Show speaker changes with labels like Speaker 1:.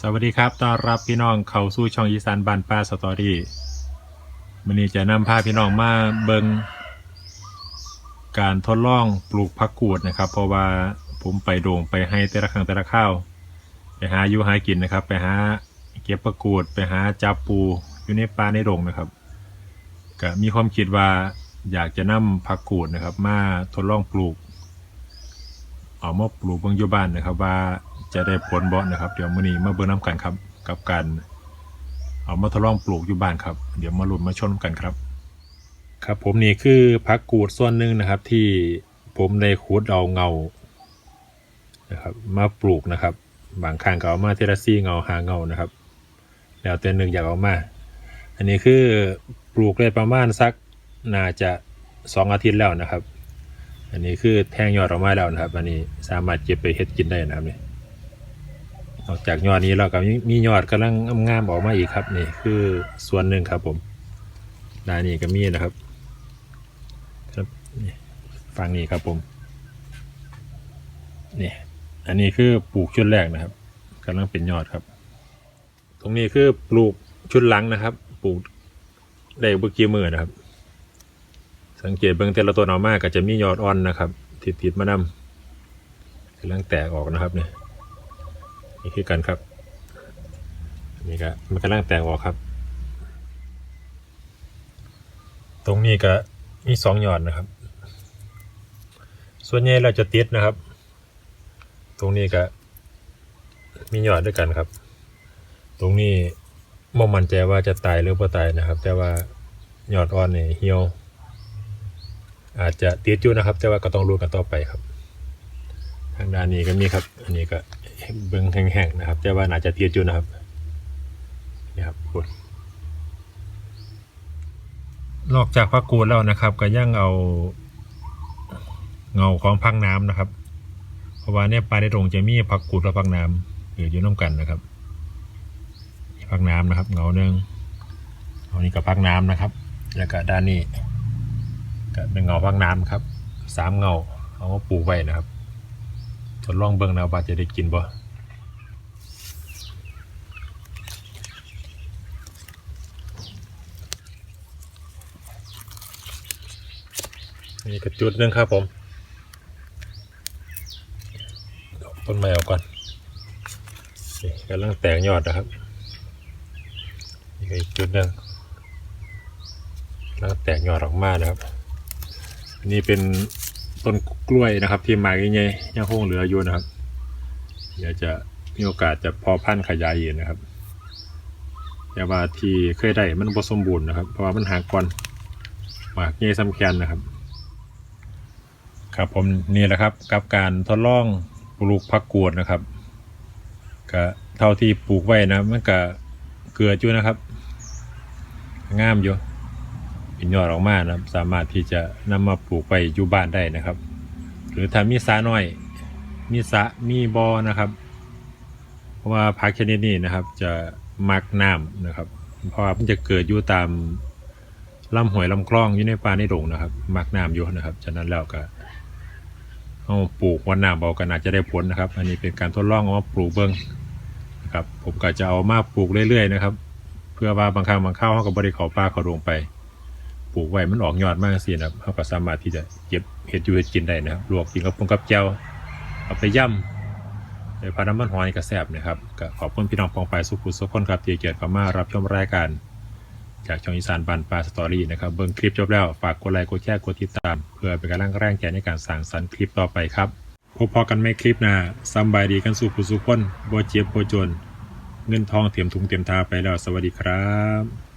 Speaker 1: สวัสดีครับ ต้อนรับพี่น้องเข้าสู่ช่องอีสานบ้านป้าสตอรี่วันนี้จะนำพาพี่น้องมาเบิงการทดลองปลูกผักกูดนะครับ เพราะว่าผมไปโด่งไปให้แต่ละครั้งแต่ละข้าว ไปหาอยู่หากินนะครับ ไปหาเก็บผักกูด ไปหาจับปูอยู่ในป่าในโด่งนะครับ ก็มีความคิดว่าอยากจะนำผักกูดนะครับ มาทดลองปลูก เอามาปลูกเบื้องยูบ้านนะครับว่า จะได้ผลบ่นะครับ เดี๋ยวมื้อนี้มาเบิ่งน้ำกันครับ กับการเอามาทดลองปลูกอยู่บ้านครับ เดี๋ยวมาลุ้นมาชมกันครับ ครับผมนี่คือผักกูดส่วนหนึ่งนะครับ ที่ผมได้ขุดเอาเงานะครับมาปลูกนะครับ บางครั้งก็เอามาเทละซี่เงาหาเงานะครับ แล้วแต่หนึ่งอยากเอามา อันนี้คือปลูกได้ประมาณสักน่าจะสองอาทิตย์แล้วนะครับ อันนี้คือแทงยอดออกมาแล้วนะครับ อันนี้สามารถเก็บไปเฮ็ดกินได้นะครับนี่ นอกจากยอดนี้แล้วก็มีมียอดกำลังงามๆออกมาอีกครับนี่คือส่วนหนึ่งครับผมด้านนี้ก็มีนะครับ ครับนี่ฟังนี้ครับผมนี่อันนี้คือปลูกชุดแรกนะครับกำลังเป็นยอดครับ ตรงนี้คือปลูกชุดหลังนะครับ ปลูกได้เมื่อกี้มือนะครับ สังเกตเบื้องแต่ละต้นออกมากก็จะมียอดอ่อนนะครับติดติดมานำกำลังแตกออกนะครับเนี่ย นี่คือกันครับ นี่ก็มันกำลังแตกออกครับ ตรงนี้ก็มีสองหยอดนะครับ ส่วนใหญ่เราจะติดนะครับ ตรงนี้ก็มีหยอดด้วยกันครับ ตรงนี้ม่มั่นใจว่าจะตายหรือบ่ตายนะครับ แต่ว่าหยอดอ่อนเนี่ยเหี่ยวอาจจะติดอยู่นะครับ แต่ว่าก็ต้องรู้กันต่อไปครับ ทางด้านนี้ก็มีครับ อันนี้ก็ เบิ้งแห้งๆนะครับ แต่ว่าน่าจะติดอยู่นะครับนี่ครับคุณนอกจากพักกูดแล้วนะครับ ก็ยังเอาเงาของพังน้ำนะครับ เพราะว่าเนี่ยปลาในตรงจะมีผักกูดและพักน้ำอยู่อยู่น้ากันนะครับพักน้ำนะครับ เงาหนึ่งเอานี่กับพักน้ำนะครับ แล้วก็ด้านนี้ก็เป็นเงาพักน้ำครับสามเงาเอามาปลูกไว้นะครับ ทดลองเบิ่งนะว่าจะได้กินบ่นี่ก็จุดนึงครับผมต้นไม้เอาก่อนกำลังแตกยอดนะครับ นี่ก็อีกจุดหนึ่งกำลังแตกยอดออกมานะครับ นี่เป็น ต้นกล้วยนะครับ ที่มากใหญ่ๆยังคงเหลืออยู่นะครับเดี๋ยวจะมีโอกาสจะพอพันธุ์ขยายอีกนะครับแต่ว่าที่เคยได้มันบ่สมบูรณ์นะครับ เพราะว่ามันหางก่อนหมากใหญ่สำคัญนะครับ ครับผมนี่แหละครับกับการทดลองปลูกผักกวดนะครับก็เท่าที่ปลูกไว้นะมันก็เกิดอยู่นะครับ งามอยู่ เป็นยอดออกมานะครับ สามารถที่จะนำมาปลูกไปอยู่บ้านได้นะครับ หรือถ้ามีสระน้อย มีสะมีบอนะครับ เพราะว่าผักชนิดนี้นะครับ จะมักน้ำนะครับ เพราะว่ามันจะเกิดอยู่ตามลำห้วยลำคลองอยู่ในป่าในดงนะครับ มักน้ำอยู่นะครับ ฉะนั้นแล้วก็เอาปลูกวันน้ำเบากันอาจจะได้ผลนะครับ อันนี้เป็นการทดลองเอามาปลูกเบิ้งนะครับ ผมก็จะเอามาปลูกเรื่อยๆนะครับ เพื่อว่าบางครั้งบางข้าวเขากับบริเขาป่าเขาดงไป ปลูกไว้มันออกยอดมากสินะครับเขาก็สามารถที่จะเก็บเห็ดอยู่เห็ดกินได้นะครับลวกกินกับปงกับแจ่วเอาไปย่ำในพาน้ำมันหอยกระแซบนะครับก็ขอบคุณพี่น้องปองไปสุขุสุขคนครับที่เกียรติมารับชมรายการ จากช่องอีสานบันปลาสตอรี่นะครับเบิ่งคลิปจบแล้วฝากกดไลค์กดแชร์กดติดตาม เพื่อเป็นกำลังแรงใจในการสร้างสรรค์คลิปต่อไปครับพบพอกันไม่คลิปหน้าสำบายดีกันสุขุสุขคนบ่เจ็บบ่จนเงินทองเตรียมถุงเตรียมทาไปแล้วสวัสดีครับ